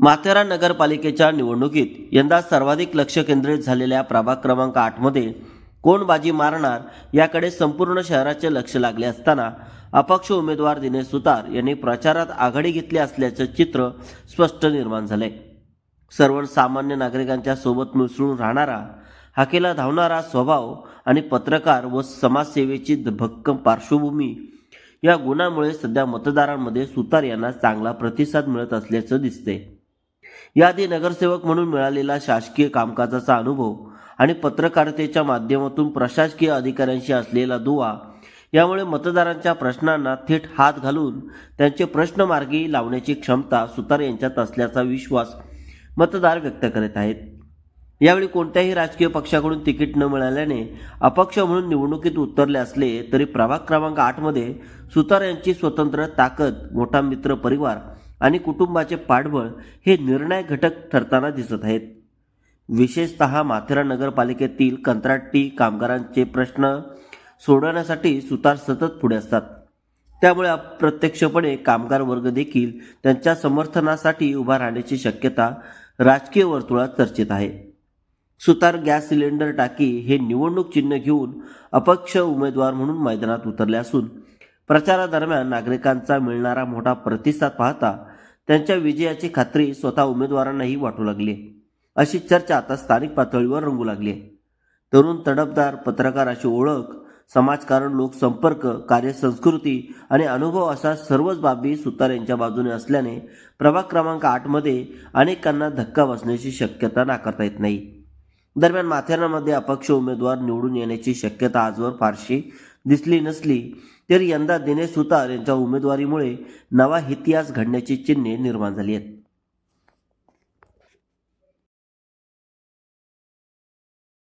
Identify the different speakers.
Speaker 1: माथेरान नगरपालिकेच्या निवडणुकीत यंदा सर्वाधिक लक्ष केंद्रित झालेल्या प्रभाग क्रमांक आठमध्ये कोण बाजी मारणार याकडे संपूर्ण शहराचे लक्ष लागले असताना अपक्ष उमेदवार दिनेश सुतार यांनी प्रचारात आघाडी घेतली असल्याचं चित्र स्पष्ट निर्माण झालंय सर्वसामान्य नागरिकांच्या सोबत मिसळून राहणारा हाकेला धावणारा स्वभाव आणि पत्रकार व समाजसेवेची भक्कम पार्श्वभूमी या गुणामुळे सध्या मतदारांमध्ये सुतार यांना चांगला प्रतिसाद मिळत असल्याचं दिसते याआधी नगरसेवक म्हणून मिळालेला शासकीय कामकाजाचा अनुभव आणि पत्रकारितेच्या माध्यमातून प्रशासकीय अधिकाऱ्यांशी असलेला दुवा यामुळे मतदारांच्या प्रश्नांना थेट हात घालून त्यांचे प्रश्न मार्गी लावण्याची क्षमता सुतार यांच्यात असल्याचा विश्वास मतदार व्यक्त करीत आहेत. यावेळी कोणत्याही राजकीय पक्षाकडून तिकीट न मिळाल्याने अपक्ष म्हणून निवडणुकीत उतरले असले तरी प्रभाग क्रमांक आठमध्ये सुतार यांची स्वतंत्र ताकद मोठा मित्र परिवार आणि कुटुंबाचे पाठबळ हे निर्णायक घटक ठरताना दिसत आहेत. विशेषतः माथेरान नगरपालिकेतील कंत्राटी कामगारांचे प्रश्न सोडवण्यासाठी सुतार सतत पुढे असतात. त्यामुळे अप्रत्यक्षपणे कामगार वर्ग देखील त्यांच्या समर्थनासाठी उभा राहण्याची शक्यता राजकीय वर्तुळात चर्चेत आहे. सुतार गॅस सिलेंडर टाकी हे निवडणूक चिन्ह घेऊन अपक्ष उमेदवार म्हणून मैदानात उतरले असून प्रचारादरम्यान नागरिकांचा मिळणारा मोठा प्रतिसाद पाहता त्यांच्या विजयाची खात्री स्वतः उमेदवारांनाही वाटू लागली. अशी चर्चा आता स्थानिक पातळीवर रंगू लागली. आहे तरुण तडफदार पत्रकार अशी ओळख समाजकारण लोकसंपर्क कार्यसंस्कृती आणि अनुभव असा सर्वच बाबी सुतार यांच्या बाजूने असल्याने प्रभाग क्रमांक आठमध्ये अनेकांना धक्का बसण्याची शक्यता नाकारता येत नाही. दरम्यान माथेरानमध्ये अपक्ष उमेदवार निवडून येण्याची शक्यता आजवर फारशी दिसली नसली तरी यंदा दिनेश सुतार यांच्या उमेदवारीमुळे नवा इतिहास घडण्याची चिन्हे निर्माण झाली आहेत.